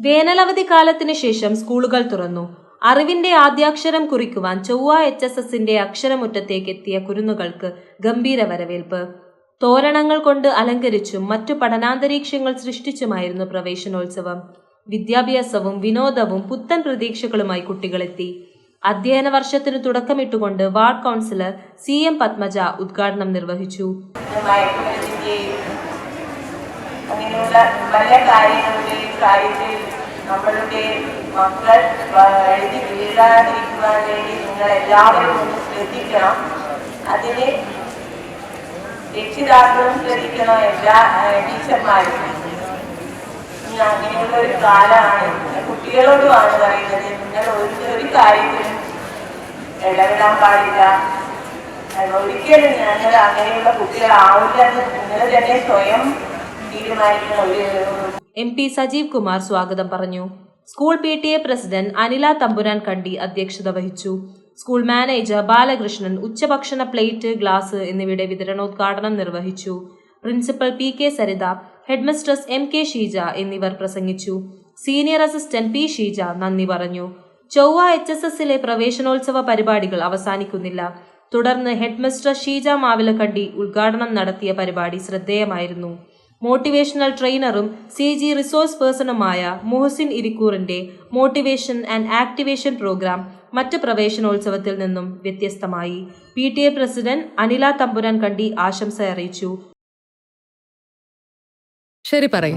വേനലവധി കാലത്തിന് ശേഷം സ്കൂളുകൾ തുറന്നു. അറിവിന്റെ ആദ്യാക്ഷരം കുറിക്കുവാൻ ചൊവ്വ എച്ച് എസ് എസിന്റെ അക്ഷരമുറ്റത്തേക്ക് എത്തിയ കുരുന്നുകൾക്ക് ഗംഭീര വരവേൽപ്പ്. തോരണങ്ങൾ കൊണ്ട് അലങ്കരിച്ചും മറ്റു പഠനാന്തരീക്ഷങ്ങൾ സൃഷ്ടിച്ചുമായിരുന്നു പ്രവേശനോത്സവം. വിദ്യാഭ്യാസവും വിനോദവും പുത്തൻ പ്രതീക്ഷകളുമായി കുട്ടികളെത്തി. അധ്യയന വർഷത്തിന് തുടക്കമിട്ടുകൊണ്ട് ward councillor C M Padmaja ഉദ്ഘാടനം നിർവഹിച്ചു. അങ്ങനെയുള്ള പല കാര്യങ്ങളുടെയും കാര്യത്തിൽ നമ്മളുടെ മക്കൾ എഴുതി വീഴാതിരിക്കുവാൻ വേണ്ടി നിങ്ങൾ എല്ലാവരും ഒന്ന് ശ്രദ്ധിക്കണം. അതിന് രക്ഷിതാക്കളും ശ്രദ്ധിക്കണം എല്ലാ ടീച്ചർമാരും. അങ്ങനെയുള്ള ഒരു കാലമാണ്. കുട്ടികളോടുമാണ് പറയുന്നത് നിങ്ങൾ ഒരു ഒരു കാര്യത്തിലും ഇടപെടാൻ പാടില്ല. ഒരിക്കലും ഞങ്ങൾ അങ്ങനെയുള്ള കുട്ടികളാവില്ല എന്ന് നിങ്ങൾ തന്നെ സ്വയം എം പി സജീവ് കുമാർ സ്വാഗതം പറഞ്ഞു. School P T A president Anila Thampuran Kandi അധ്യക്ഷത വഹിച്ചു. സ്കൂൾ മാനേജർ ബാലകൃഷ്ണൻ ഉച്ചഭക്ഷണ പ്ലേറ്റ് ഗ്ലാസ് എന്നിവയുടെ വിതരണോദ്ഘാടനം നിർവഹിച്ചു. Principal P K Saritha headmistress M K Sheeja എന്നിവർ പ്രസംഗിച്ചു. സീനിയർ അസിസ്റ്റന്റ് പി ഷീജ നന്ദി പറഞ്ഞു. ചൊവ്വ എച്ച് എസ് എസിലെ പ്രവേശനോത്സവ പരിപാടികൾ അവസാനിക്കുന്നില്ല. തുടർന്ന് ഹെഡ്മിസ്റ്റർ ഷീജ മാവിലക്കണ്ടി ഉദ്ഘാടനം നടത്തിയ പരിപാടി ശ്രദ്ധേയമായിരുന്നു. മോട്ടിവേഷണൽ ട്രെയിനറും സി ജി റിസോഴ്സ് പേഴ്സണുമായ മുഹസിൻ ഇരിക്കൂറിന്റെ മോട്ടിവേഷൻ ആൻഡ് ആക്ടിവേഷൻ പ്രോഗ്രാം മറ്റ് പ്രവേശനോത്സവത്തിൽ നിന്നും വ്യത്യസ്തമായി. P T A president Anila Thampuran Kandi ആശംസ അറിയിച്ചു. ശരി പറയ്.